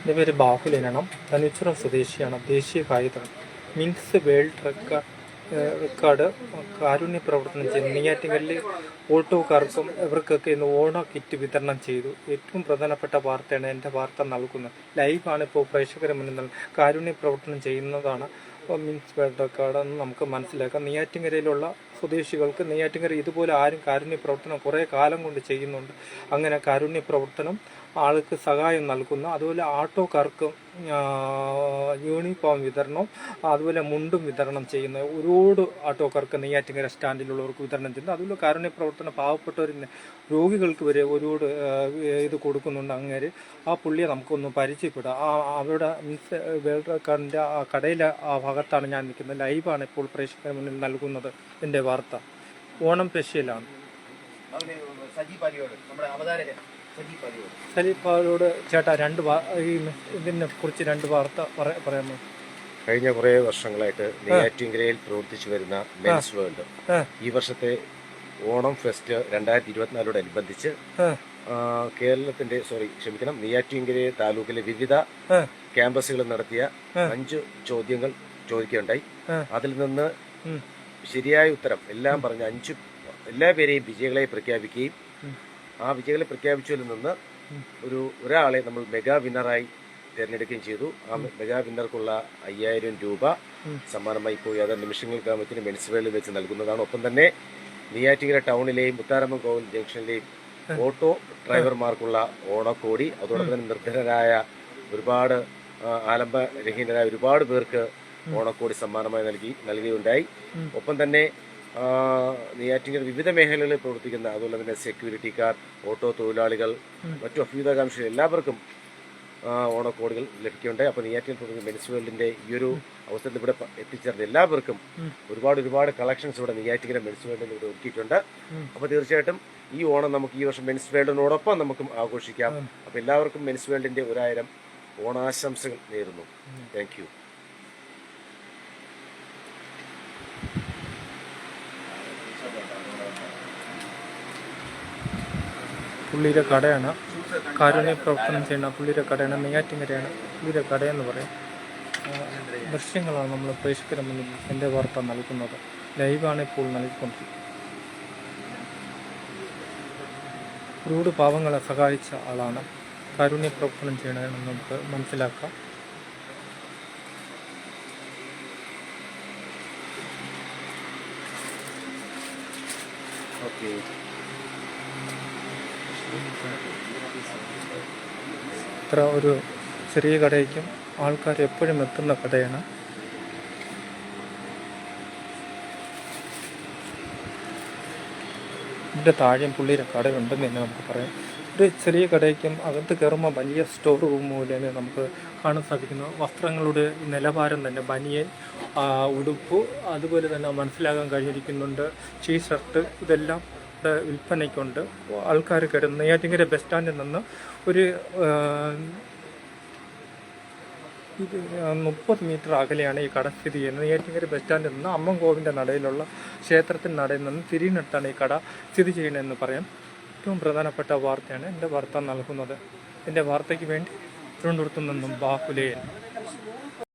എന്റെ പേര് എനണം തനുച്ചുറം സ്വദേശിയാണ്. ദേശീയ കായികം മിൻസ് വേൾഡ് റെക്കോർഡ് റെക്കാർഡ് കാരുണ്യ പ്രവർത്തനം ചെയ്തു. നെയ്യാറ്റിങ്കലിൽ ഓട്ടോക്കാർക്കും ഇവർക്കൊക്കെ ഇന്ന് ഓണോ കിറ്റ് വിതരണം ചെയ്തു. ഏറ്റവും പ്രധാനപ്പെട്ട വാർത്തയാണ് എന്റെ വാർത്ത നൽകുന്നത്. ലൈവാണ് ഇപ്പോൾ പ്രേക്ഷകരെ മുന്നിൽ കാരുണ്യ പ്രവർത്തനം ചെയ്യുന്നതാണ് മിൻസ് വേൾഡ് റെക്കോർഡ് എന്ന് നമുക്ക് മനസ്സിലാക്കാം. നെയ്യാറ്റിങ്കരയിലുള്ള സ്വദേശികൾക്ക് നെയ്യാറ്റിങ്കര ഇതുപോലെ ആരും കാരുണ്യ പ്രവർത്തനം കുറേ കാലം കൊണ്ട് ചെയ്യുന്നുണ്ട്. അങ്ങനെ കാരുണ്യ പ്രവർത്തനം ആൾക്ക് സഹായം നൽകുന്ന. അതുപോലെ ആട്ടോക്കാർക്കും യൂണിഫോം വിതരണം അതുപോലെ മുണ്ടും വിതരണം ചെയ്യുന്ന ഒരുപാട് ആട്ടോക്കാർക്ക് നെയ്യാറ്റിങ്കര സ്റ്റാൻഡിലുള്ളവർക്ക് വിതരണം ചെയ്യുന്നു അതുപോലെ കാരുണ്യ പ്രവർത്തന പാവപ്പെട്ടവരിന് രോഗികൾക്ക് വരെ ഒരുപാട് ഇത് കൊടുക്കുന്നുണ്ട് അങ്ങേര് ആ പുള്ളിയെ നമുക്കൊന്ന് പരിചയപ്പെടാം. ആ അവരുടെ മീൻസ് വേൾഡ് ആ കടയിലെ ആ ഭാഗത്താണ് ഞാൻ നിൽക്കുന്നത്. ലൈവാണ് ഇപ്പോൾ പ്രേക്ഷകർ മുന്നിൽ നൽകുന്നത് എന്റെ വാർത്ത. ഓണം സ്പെഷ്യലാണ്. അവന് സജി പാലിയോട് നമ്മുടെ അവതാരകൻ. സലീഫാരോട് ചേട്ടാ രണ്ട് ഈ ഇതിനെ കുറിച്ച് രണ്ട് വാർത്ത പറ- പറയാമോ? കഴിഞ്ഞ കുറേ വർഷങ്ങളായിട്ട് നെയ്യാറ്റിങ്കരയിൽ പ്രവർത്തിച്ചു വരുന്ന മെൻസ് വേൾഡ് ഈ വർഷത്തെ ഓണം ഫെസ്റ്റ് രണ്ടായിരത്തി ഇരുപത്തിനാലോടനുബന്ധിച്ച് കേരളത്തിന്റെ സോറി ക്ഷമിക്കണം നെയ്യാറ്റിങ്കര താലൂക്കിലെ വിവിധ ക്യാമ്പസുകൾ ക്യാമ്പസുകളിൽ നടത്തിയ അഞ്ച് ചോദ്യങ്ങൾ ചോദിക്കുകയുണ്ടായി. അതിൽ നിന്ന് ശരിയായ ഉത്തരം എല്ലാം പറഞ്ഞ അഞ്ച് എല്ലാ പേരെയും വിജയികളെ പ്രഖ്യാപിക്കുകയും. ആ വിജയികളെ പ്രഖ്യാപിച്ചതിൽ നിന്ന് ഒരു ഒരാളെ നമ്മൾ മെഗാ വിന്നറായി തിരഞ്ഞെടുക്കുകയും ചെയ്തു. ആ മെഗാ വിന്നർക്കുള്ള അയ്യായിരം രൂപ സമ്മാനമായി പോയി അത് നിമിഷങ്ങൾക്കാമത്തിന് മുനിസിപ്പാലിറ്റി വെച്ച് നൽകുന്നതാണ്. ഒപ്പം തന്നെ നെയ്യാറ്റിങ്കര ടൗണിലെയും മുത്താരമ്മ കോവിൽ ജംഗ്ഷനിലെയും ഓട്ടോ ഡ്രൈവർമാർക്കുള്ള ഓണക്കോടി അതോടൊപ്പം തന്നെ നിർധനരായ ഒരുപാട് ആലംബരഹീനരായ ഒരുപാട് പേർക്ക് ഓണക്കോടി സമ്മാനമായി നൽകി നൽകുകയുണ്ടായി. ഒപ്പം തന്നെ ആ, നെയ്യാറ്റിങ്കര വിവിധ മേഖലകളിൽ പ്രവർത്തിക്കുന്ന അതുപോലെ തന്നെ സെക്യൂരിറ്റിക്കാർ ഓട്ടോ തൊഴിലാളികൾ മറ്റു അഭ്യുതകാംക്ഷികൾ എല്ലാവർക്കും ഓണക്കോടുകൾ ലഭിക്കുന്നുണ്ട്. അപ്പോൾ നെയ്യാറ്റിൽ പ്രവർത്തിക്കുന്ന മെൻസ് വേൾഡിന്റെ ഈ ഒരു അവസരത്തിൽ ഇവിടെ എത്തിച്ചേർന്ന എല്ലാവർക്കും ഒരുപാട് ഒരുപാട് കളക്ഷൻസ് ഇവിടെ നെയ്യാറ്റിങ്കര മെൻസ് വേൾഡിൽ ഇവിടെ ഒരുക്കിയിട്ടുണ്ട്. അപ്പോൾ തീർച്ചയായിട്ടും ഈ ഓണം നമുക്ക് ഈ വർഷം മെൻസ് വേൾഡിനോടൊപ്പം നമുക്കും ആഘോഷിക്കാം. അപ്പോൾ എല്ലാവർക്കും മെൻസ് വേൾഡിന്റെ ഒരായിരം ഓണാശംസകൾ നേരുന്നു. താങ്ക് പുള്ളിയുടെ കടയാണ്. കാരുണ്യ പ്രവർത്തനം ചെയ്യുന്ന പുള്ളിയുടെ കടയാണ്. നെയ്യാറ്റിങ്ങരയാണ് പുള്ളിയുടെ കടയെന്ന് പറയും. ദൃശ്യങ്ങളാണ് നമ്മൾ പ്രേക്ഷകരുടെ മുന്നിൽ എന്റെ വാർത്ത നൽകുന്നത്. ലൈവാണ് ഇപ്പോൾ നൽകിക്കൊണ്ടിരിക്കുന്നത്. ഒരുപാട് പാവങ്ങളെ സഹായിച്ച ആളാണ്. കാരുണ്യ പ്രവർത്തനം ചെയ്യണമെന്ന് നമുക്ക് മനസ്സിലാക്കാം. ഓക്കെ. ഇത്ര ഒരു ചെറിയ കടയ്ക്കും ആൾക്കാർ എപ്പോഴും എത്തുന്ന കടയാണ്. ഇതിന്റെ താഴെയും പുള്ളിയുടെ കടയുണ്ടെന്ന് തന്നെ നമുക്ക് പറയാം. ഒരു ചെറിയ കടയ്ക്കും അകത്ത് കയറുമ്പോൾ വലിയ സ്റ്റോർ റൂം പോലെ നമുക്ക് കാണാൻ സാധിക്കുന്നു. വസ്ത്രങ്ങളുടെ നിലവാരം തന്നെ ബനിയൻ ഉടുപ്പ് അതുപോലെ തന്നെ മനസ്സിലാക്കാൻ കഴിഞ്ഞിരിക്കുന്നുണ്ട് ടീ ഷർട്ട് ഇതെല്ലാം ഇവിടെ വിൽപ്പനയ്ക്കുണ്ട്. ആൾക്കാർ കയറും നെയ്യാറ്റിങ്കര ബസ് സ്റ്റാൻഡിൽ നിന്ന് ഒരു മുപ്പത് മീറ്റർ അകലെയാണ് ഈ കട സ്ഥിതി ചെയ്യുന്നത്. നെയ്യാറ്റിങ്കര ബസ് സ്റ്റാൻഡിൽ നിന്ന് അമ്മൻകോവിന്റെ നടയിലുള്ള ക്ഷേത്രത്തിന്റെ നടയിൽ നിന്ന് തിരിഞ്ഞിട്ടാണ് ഈ കട സ്ഥിതി ചെയ്യണമെന്ന് പറയാം. ഏറ്റവും പ്രധാനപ്പെട്ട വാർത്തയാണ് എന്റെ വാർത്ത നൽകുന്നത്. എന്റെ വാർത്തയ്ക്ക് വേണ്ടി തിരുവനന്തപുരത്തു നിന്നും ബാഹുലേയൻ